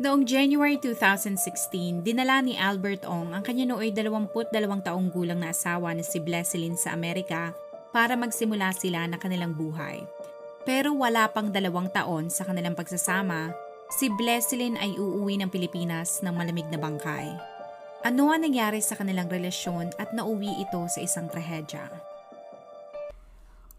Noong January 2016, dinala ni Albert Ong ang kanya nooy 22 taong gulang na asawa na si Blesselyn sa Amerika para magsimula sila ng kanilang buhay. Pero wala pang dalawang taon sa kanilang pagsasama, si Blesselyn ay uuwi ng Pilipinas ng malamig na bangkay. Ano ang nangyari sa kanilang relasyon at nauwi ito sa isang trahedya?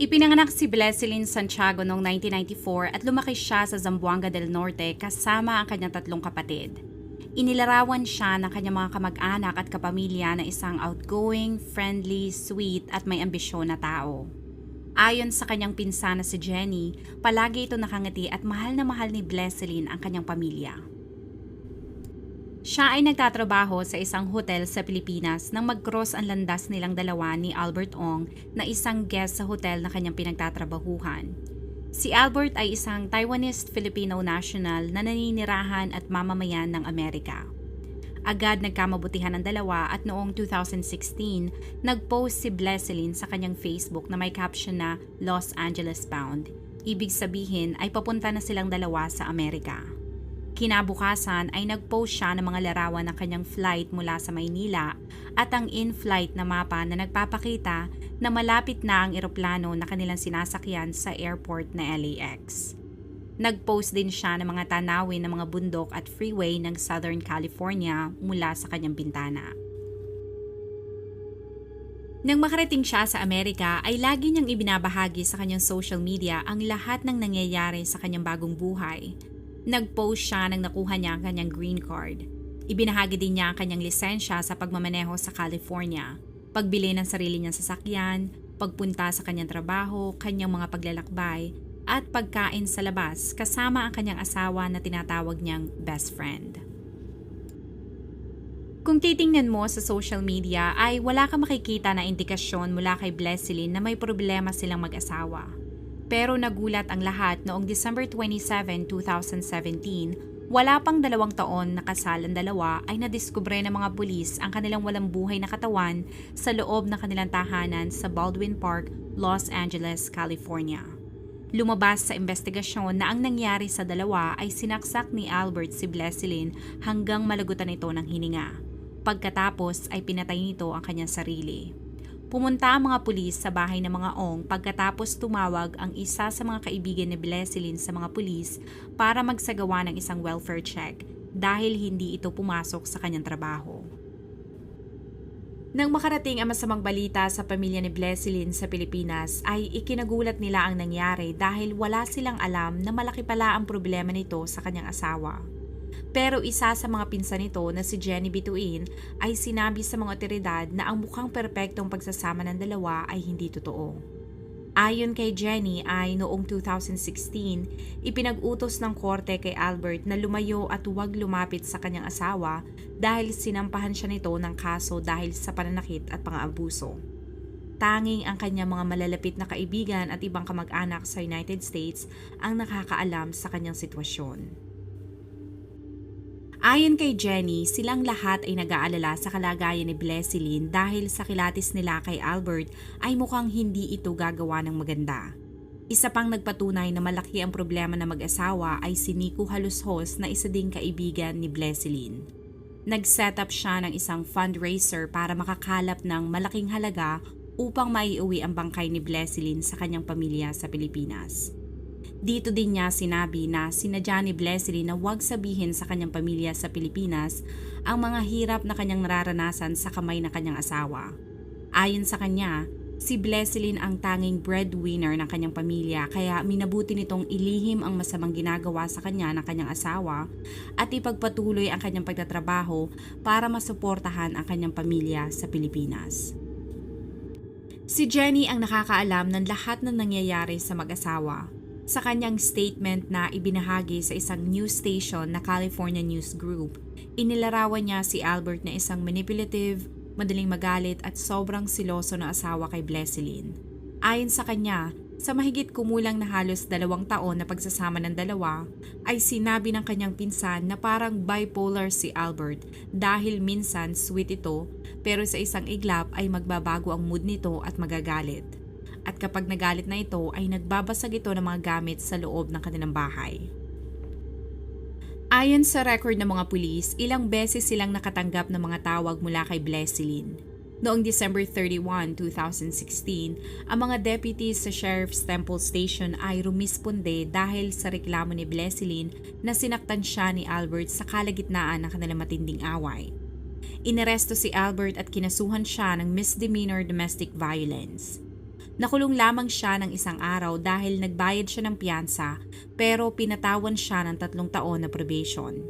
Ipinanganak si Blesselyn Santiago noong 1994 at lumaki siya sa Zamboanga del Norte kasama ang kanyang tatlong kapatid. Inilarawan siya ng kanyang mga kamag-anak at kapamilya na isang outgoing, friendly, sweet at may ambisyon na tao. Ayon sa kanyang pinsana si Jenny, palagi ito nakangiti at mahal na mahal ni Blesselyn ang kanyang pamilya. Siya ay nagtatrabaho sa isang hotel sa Pilipinas nang mag-cross ang landas nilang dalawa ni Albert Ong na isang guest sa hotel na kanyang pinagtatrabahuhan. Si Albert ay isang Taiwanese-Filipino national na naninirahan at mamamayan ng Amerika. Agad nagkamabutihan ang dalawa at noong 2016, nag-post si Blesselyn sa kanyang Facebook na may caption na Los Angeles bound. Ibig sabihin ay papunta na silang dalawa sa Amerika. Kinabukasan ay nag-post siya ng mga larawan ng kanyang flight mula sa Maynila at ang in-flight na mapa na nagpapakita na malapit na ang eroplano na kanilang sinasakyan sa airport na LAX. Nag-post din siya ng mga tanawin ng mga bundok at freeway ng Southern California mula sa kanyang bintana. Nang makarating siya sa Amerika ay lagi niyang ibinabahagi sa kanyang social media ang lahat ng nangyayari sa kanyang bagong buhay Nag-post siya nang nakuha niya ang kanyang green card. Ibinahagi din niya ang kanyang lisensya sa pagmamaneho sa California, pagbili ng sarili niyang sasakyan, pagpunta sa kanyang trabaho, kanyang mga paglalakbay, at pagkain sa labas kasama ang kanyang asawa na tinatawag niyang best friend. Kung titingnan mo sa social media ay wala kang makikita na indikasyon mula kay Blesselyn na may problema silang mag-asawa. Pero nagulat ang lahat noong December 27, 2017, wala pang dalawang taon na kasal ang dalawa ay nadiskubre ng mga pulis ang kanilang walang buhay na katawan sa loob ng kanilang tahanan sa Baldwin Park, Los Angeles, California. Lumabas sa investigasyon na ang nangyari sa dalawa ay sinaksak ni Albert si Blesselyn hanggang malagutan ito ng hininga. Pagkatapos ay pinatay nito ang kanyang sarili. Pumunta ang mga pulis sa bahay ng mga ong pagkatapos tumawag ang isa sa mga kaibigan ni Blesselyn sa mga pulis para magsagawa ng isang welfare check dahil hindi ito pumasok sa kanyang trabaho. Nang makarating ang masamang balita sa pamilya ni Blesselyn sa Pilipinas ay ikinagulat nila ang nangyari dahil wala silang alam na malaki pala ang problema nito sa kanyang asawa. Pero isa sa mga pinsan nito na si Jenny Bituin ay sinabi sa mga otoridad na ang mukhang perpektong pagsasama ng dalawa ay hindi totoo. Ayon kay Jenny ay noong 2016, ipinag-utos ng korte kay Albert na lumayo at huwag lumapit sa kanyang asawa dahil sinampahan siya nito ng kaso dahil sa pananakit at pang-abuso. Tanging ang kanyang mga malalapit na kaibigan at ibang kamag-anak sa United States ang nakakaalam sa kanyang sitwasyon. Ayon kay Jenny, silang lahat ay nag-aalala sa kalagayan ni Blesselyn dahil sa kilatis nila kay Albert ay mukhang hindi ito gagawa ng maganda. Isa pang nagpatunay na malaki ang problema ng mag-asawa ay si Nico Halushos na isa ding kaibigan ni Blesselyn. Nag-set up siya ng isang fundraiser para makakalap ng malaking halaga upang maiuwi ang bangkay ni Blesselyn sa kanyang pamilya sa Pilipinas. Dito din niya sinabi na sinadya ni Blessley na huwag sabihin sa kanyang pamilya sa Pilipinas ang mga hirap na kanyang nararanasan sa kamay na kanyang asawa. Ayon sa kanya, Si Blesselyn ang tanging breadwinner ng kanyang pamilya kaya minabuti nitong ilihim ang masamang ginagawa sa kanya ng kanyang asawa at ipagpatuloy ang kanyang pagtatrabaho para masuportahan ang kanyang pamilya sa Pilipinas. Si Jenny ang nakakaalam ng lahat ng nangyayari sa mag-asawa. Sa kanyang statement na ibinahagi sa isang news station na California News Group, inilarawan niya si Albert na isang manipulative, madaling magalit at sobrang siloso na asawa kay Blesselyn. Ayon sa kanya, sa mahigit kumulang na halos dalawang taon na pagsasama ng dalawa, ay sinabi ng kanyang pinsan na parang bipolar si Albert dahil minsan sweet ito pero sa isang iglap ay magbabago ang mood nito at magagalit. At kapag nagalit na ito ay nagbabasag ito ng mga gamit sa loob ng kanilang bahay. Ayon sa record ng mga pulis, ilang beses silang nakatanggap ng mga tawag mula kay Blesselyn. Noong December 31, 2016, ang mga deputies sa Sheriff's Temple Station ay rumisponde dahil sa reklamo ni Blesselyn na sinaktan siya ni Albert sa kalagitnaan ng kanilang matinding away. Inaresto si Albert at kinasuhan siya ng misdemeanor domestic violence. Nakulong lamang siya ng isang araw dahil nagbayad siya ng piyansa pero pinatawan siya ng tatlong taon na probation.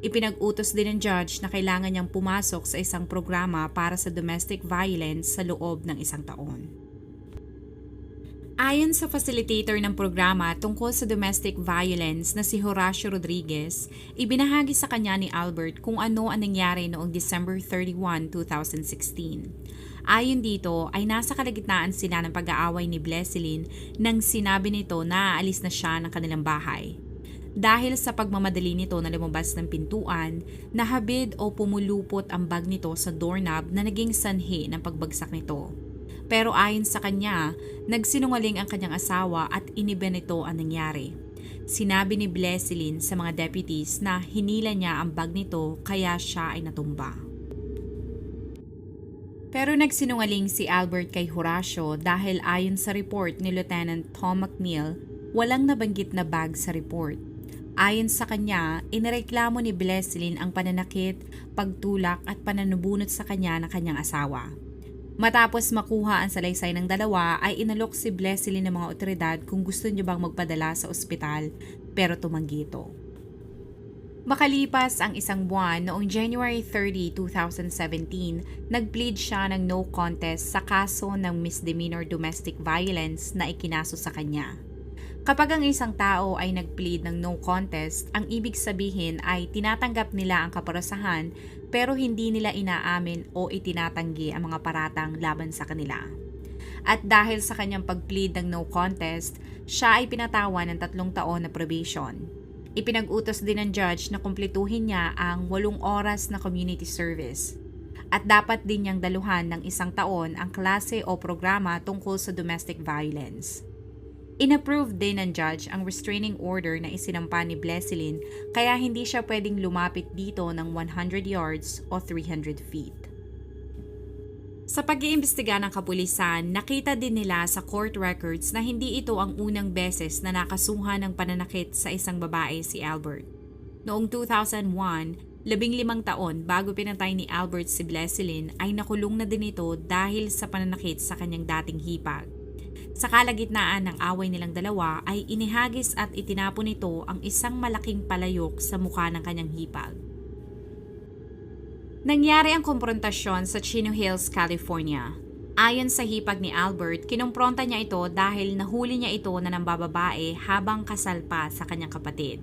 Ipinag-utos din ng judge na kailangan niyang pumasok sa isang programa para sa domestic violence sa loob ng isang taon. Ayon sa facilitator ng programa tungkol sa domestic violence na si Horacio Rodriguez, ibinahagi sa kanya ni Albert kung ano ang nangyari noong December 31, 2016. Ayon dito ay nasa kalagitnaan sila ng pag-aaway ni Blesselyn nang sinabi nito na aalis na siya ng kanilang bahay. Dahil sa pagmamadali nito na lumabas ng pintuan, nahabid o pumulupot ang bag nito sa doorknob na naging sanhi ng pagbagsak nito. Pero ayon sa kanya, nagsinungaling ang kanyang asawa at iniba nito ang nangyari. Sinabi ni Blesselyn sa mga deputies na hinila niya ang bag nito kaya siya ay natumba. Pero nagsinungaling si Albert kay Horacio dahil ayon sa report ni Lieutenant Tom McNeil, walang nabanggit na bag sa report. Ayon sa kanya, inireklamo ni Blesselyn ang pananakit, pagtulak at pananubunot sa kanya ng kanyang asawa. Matapos makuha ang salaysay ng dalawa ay inalok si Blesselyn ng mga otoridad kung gusto niya bang magpadala sa ospital pero tumanggi ito. Makalipas ang isang buwan noong January 30, 2017, nag-plead siya ng no contest sa kaso ng misdemeanor domestic violence na ikinaso sa kanya. Kapag ang isang tao ay nag-plead ng no contest, ang ibig sabihin ay tinatanggap nila ang kaparasahan pero hindi nila inaamin o itinatanggi ang mga paratang laban sa kanila. At dahil sa kanyang pag-plead ng no contest, siya ay pinatawan ng tatlong taon na probation. Ipinag-utos din ng judge na kumpletuhin niya ang walong oras na community service. At dapat din niyang daluhan ng isang taon ang klase o programa tungkol sa domestic violence. Inapprove din ng judge ang restraining order na isinampa ni Blesselyn kaya hindi siya pwedeng lumapit dito ng 100 yards o 300 feet. Sa pag-iimbestiga ng kapulisan, nakita din nila sa court records na hindi ito ang unang beses na nakasuhan ng pananakit sa isang babae si Albert. Noong 2001, labing limang taon bago pinatay ni Albert si Blesselyn ay nakulong na din ito dahil sa pananakit sa kanyang dating hipag. Sa kalagitnaan ng away nilang dalawa ay inihagis at itinapon nito ang isang malaking palayok sa mukha ng kanyang hipag. Nangyari ang konfrontasyon sa Chino Hills, California. Ayon sa hipag ni Albert, kinumpronta niya ito dahil nahuli niya ito na nambababae habang kasal pa sa kanyang kapatid.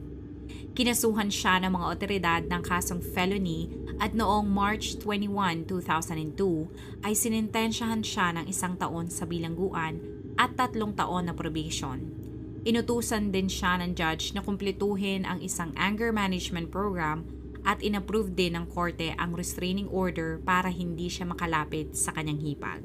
Kinasuhan siya ng mga otoridad ng kasong felony at noong March 21, 2002 ay sinintensyahan siya ng isang taon sa bilangguan at tatlong taon na probation. Inutusan din siya ng judge na kumpletuhin ang isang anger management program at inapprove din ng korte ang restraining order para hindi siya makalapit sa kanyang hipag.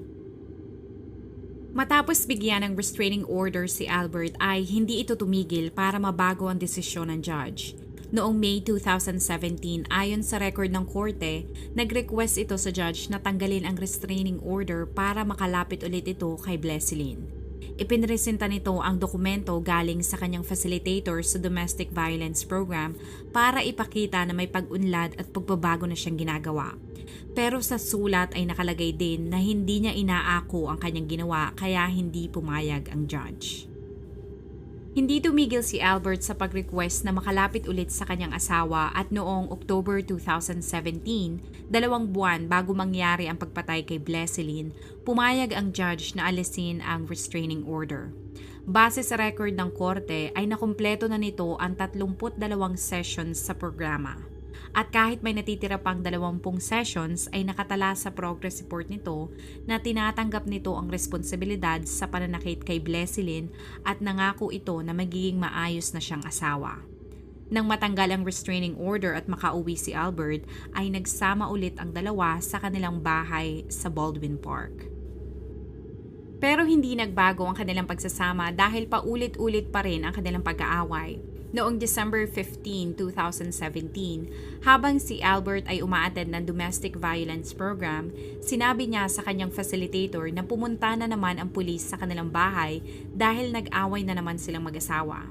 Matapos bigyan ng restraining order si Albert ay hindi ito tumigil para mabago ang desisyon ng judge. Noong May 2017, ayon sa record ng korte, nag-request ito sa judge na tanggalin ang restraining order para makalapit ulit ito kay Blesselyn. Ipinresenta nito ang dokumento galing sa kanyang facilitator sa domestic violence program para ipakita na may pag-unlad at pagbabago na siyang ginagawa. pero sa sulat ay nakalagay din na hindi niya inaako ang kanyang ginawa kaya hindi pumayag ang judge. Hindi tumigil si Albert sa pag-request na makalapit ulit sa kanyang asawa at noong October 2017, dalawang buwan bago mangyari ang pagpatay kay Blesseline, pumayag ang judge na alisin ang restraining order. Base sa record ng korte ay nakumpleto na nito ang 32 sessions sa programa. At kahit may natitira pang 20 sessions ay nakatala sa progress report nito na tinatanggap nito ang responsibilidad sa pananakit kay Blesseline at nangako ito na magiging maayos na siyang asawa. Nang matanggal ang restraining order at makauwi si Albert, ay nagsama ulit ang dalawa sa kanilang bahay sa Baldwin Park. Pero hindi nagbago ang kanilang pagsasama dahil paulit-ulit pa rin ang kanilang pag-aaway. Noong December 15, 2017, habang si Albert ay umaattend ng domestic violence program, sinabi niya sa kanyang facilitator na pumunta na naman ang pulis sa kanilang bahay dahil nag-away na naman silang mag-asawa.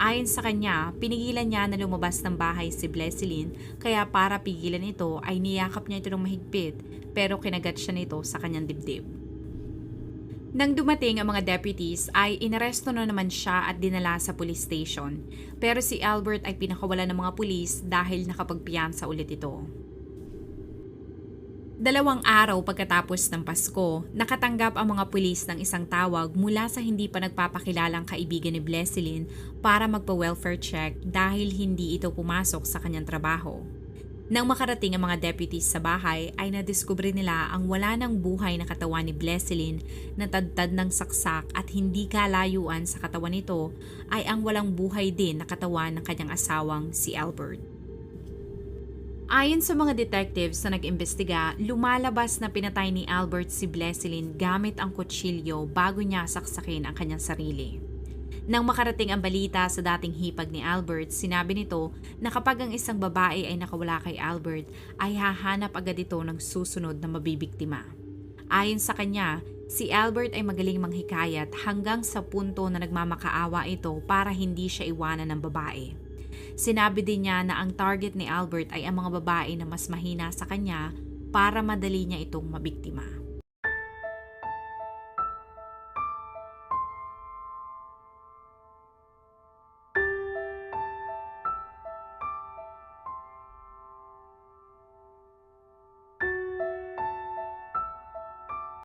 Ayon sa kanya, pinigilan niya na lumabas ng bahay si Blesseline kaya para pigilan ito ay niyakap niya ito ng mahigpit pero kinagat siya nito sa kanyang dibdib. Nang dumating ang mga deputies ay inaresto na naman siya at dinala sa police station. Pero si Albert ay pinakawalan ng mga pulis dahil nakapagpiyansa ulit ito. Dalawang araw pagkatapos ng Pasko, nakatanggap ang mga pulis ng isang tawag mula sa hindi pa nagpapakilalang kaibigan ni Blesseline para magpa-welfare check dahil hindi ito pumasok sa kanyang trabaho. Nang makarating ang mga deputies sa bahay ay nadiskubre nila ang wala ng buhay na katawan ni Blesseline na tadtad ng saksak at hindi kalayuan sa katawan nito ay ang walang buhay din na katawan ng kanyang asawang si Albert. Ayon sa mga detectives na nag-imbestiga, lumalabas na pinatay ni Albert si Blesseline gamit ang kutsilyo bago niya saksakin ang kanyang sarili. Nang makarating ang balita sa dating hipag ni Albert, sinabi nito na kapag ang isang babae ay nakawala kay Albert, ay hahanap agad ito ng susunod na mabibiktima. Ayon sa kanya, si Albert ay magaling manghikayat hanggang sa punto na nagmamakaawa ito para hindi siya iwanan ng babae. Sinabi din niya na ang target ni Albert ay ang mga babae na mas mahina sa kanya para madali niya itong mabiktima.